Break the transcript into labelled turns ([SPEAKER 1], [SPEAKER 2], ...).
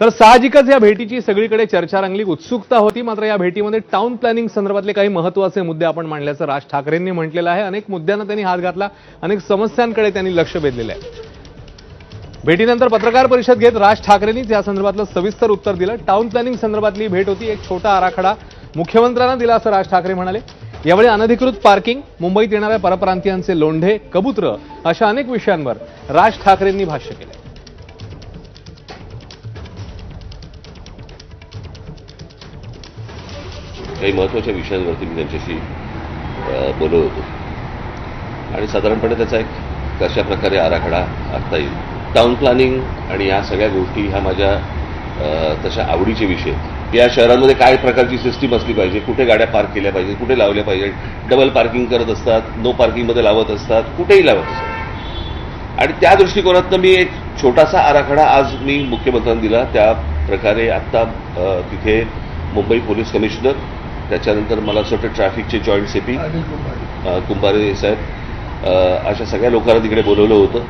[SPEAKER 1] तर साहजिकच या भेटीची सगळीकडे चर्चा रंगली उत्सुकता होती. मात्र या भेटीमध्ये टाउन प्लॅनिंग संदर्भातले काही महत्त्वाचे मुद्दे आपण मांडल्याचं राज ठाकरेंनी म्हटलेलं आहे. अनेक मुद्द्यांना त्यांनी हात घातला. अनेक समस्यांकडे त्यांनी लक्ष वेधलेलं आहे. भेटीनंतर पत्रकार परिषद घेत राज ठाकरेंनीच या संदर्भातलं सविस्तर उत्तर दिलं. टाउन प्लॅनिंग संदर्भातली भेट होती. एक छोटा आराखडा मुख्यमंत्र्यांना दिला असं राज ठाकरे म्हणाले. यावेळी अनधिकृत पार्किंग मुंबईत येणाऱ्या परप्रांतीयांचे लोंढे कबुत्र अशा अनेक विषयांवर राज ठाकरेंनी भाष्य केलं.
[SPEAKER 2] काही महत्त्वाच्या विषयांवरती मी त्यांच्याशी बोलत होतो. आणि साधारणपणे त्याचा एक कशा प्रकारे आराखडा आखता येईल. टाऊन प्लॅनिंग आणि या सगळ्या गोष्टी ह्या माझ्या तशा आवडीचे विषय या शहरांमध्ये काय प्रकारची सिस्टीम असली पाहिजे कुठे गाड्या पार्क केल्या पाहिजे कुठे लावल्या पाहिजे डबल पार्किंग करत असतात नो पार्किंगमध्ये लावत असतात कुठेही लावत असतात. आणि त्या दृष्टिकोनातनं मी एक छोटासा आराखडा आज मी मुख्यमंत्र्यांना दिला. त्या प्रकारे आत्ता तिथे मुंबई पोलीस कमिशनर त्याच्यानंतर मला असं वाटतं ट्रॅफिकचे जॉईंट सीपी कुंभारे. साहेब. अशा सगळ्या लोकांना तिकडे बोलवलं होतं.